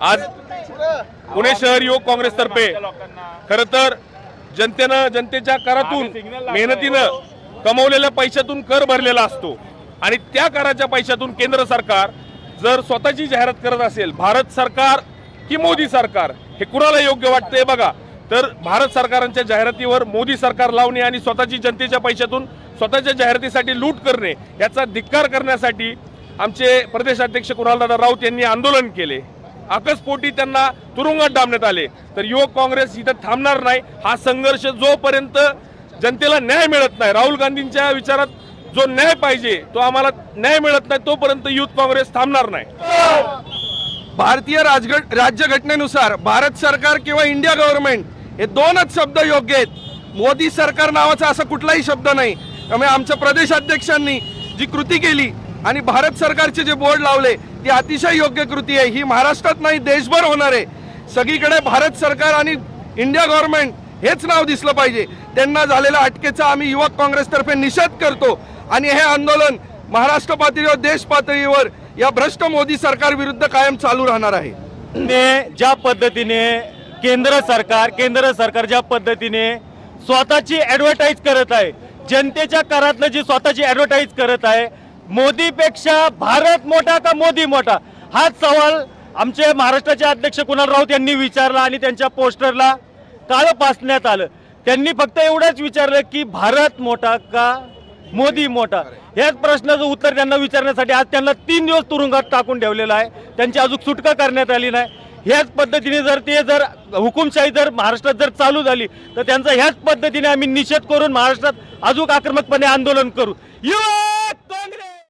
आज पुणे शहर युवक काँग्रेसतर्फे. खर तर जनतेनं जनतेच्या करातून मेहनतीनं कमवलेल्या पैशातून कर भरलेला असतो. आणि त्या कराच्या पैशातून केंद्र सरकार जर स्वतःची जाहिरात करत असेल भारत सरकार की मोदी सरकार हे कुणाला योग्य वाटतंय बघा. तर भारत सरकारांच्या जाहिरातीवर मोदी सरकार लावणे आणि स्वतःची जनतेच्या पैशातून स्वतःच्या जाहिरातीसाठी लूट करणे याचा धिक्कार करण्यासाठी आमचे प्रदेशाध्यक्ष कुणालदादा राऊत यांनी आंदोलन केले. आकस्फोटी त्यांना तुरुंगात डांबण्यात आले. तर युवक काँग्रेस इथं थांबणार नाही. हा संघर्ष जोपर्यंत जनतेला न्याय मिळत नाही राहुल गांधींच्या विचारात जो न्याय पाहिजे तो आम्हाला न्याय मिळत नाही तोपर्यंत युथ काँग्रेस थांबणार नाही. भारतीय राजघट राज्यघटनेनुसार भारत सरकार किंवा इंडिया गव्हर्नमेंट हे दोनच शब्द योग्य आहेत. मोदी सरकार नावाचा असा कुठलाही शब्द नाही. त्यामुळे आमच्या प्रदेशाध्यक्षांनी जी कृती केली आणि भारत सरकारचे जे बोर्ड लावले ती अतिशय योग्य कृती आहे. ही महाराष्ट्रात नाही देशभर होणार आहे. सगळीकडे भारत सरकार आणि इंडिया गव्हर्नमेंट हेच नाव दिसलं पाहिजे. त्यांना झालेल्या अटकेचा आम्ही युवक काँग्रेसतर्फे निषेध करतो आणि हे आंदोलन महाराष्ट्र पातळीवर देश पातळीवर या भ्रष्ट मोदी सरकार विरुद्ध कायम चालू राहणार आहे. ने ज्या पद्धतीने केंद्र सरकार केंद्र सरकार ज्या पद्धतीने स्वतःची ऍडव्हर्टाईज करत आहे जनतेच्या करातलं जी स्वतःची ऍडव्हर्टाईज करत आहे मोदीपेक्षा भारत मोठा का मोदी मोठा? हाच सवाल आमचे महाराष्ट्राचे अध्यक्ष कुणाल राऊत यांनी विचारला आणि त्यांच्या पोस्टरला काळं पासण्यात आलं. त्यांनी फक्त एवढंच विचारलं की भारत मोठा का मोदी मोठा? याच प्रश्नाचं उत्तर त्यांना विचारण्यासाठी आज त्यांना तीन दिवस तुरुंगात टाकून ठेवलेलं आहे. त्यांची अजून सुटका करण्यात आली नाही. ह्याच पद्धतीने जर ते जर हुकुमशाही जर महाराष्ट्रात जर चालू झाली तर त्यांचा ह्याच पद्धतीने आम्ही निषेध करून महाराष्ट्रात अजून आक्रमकपणे आंदोलन करू. यू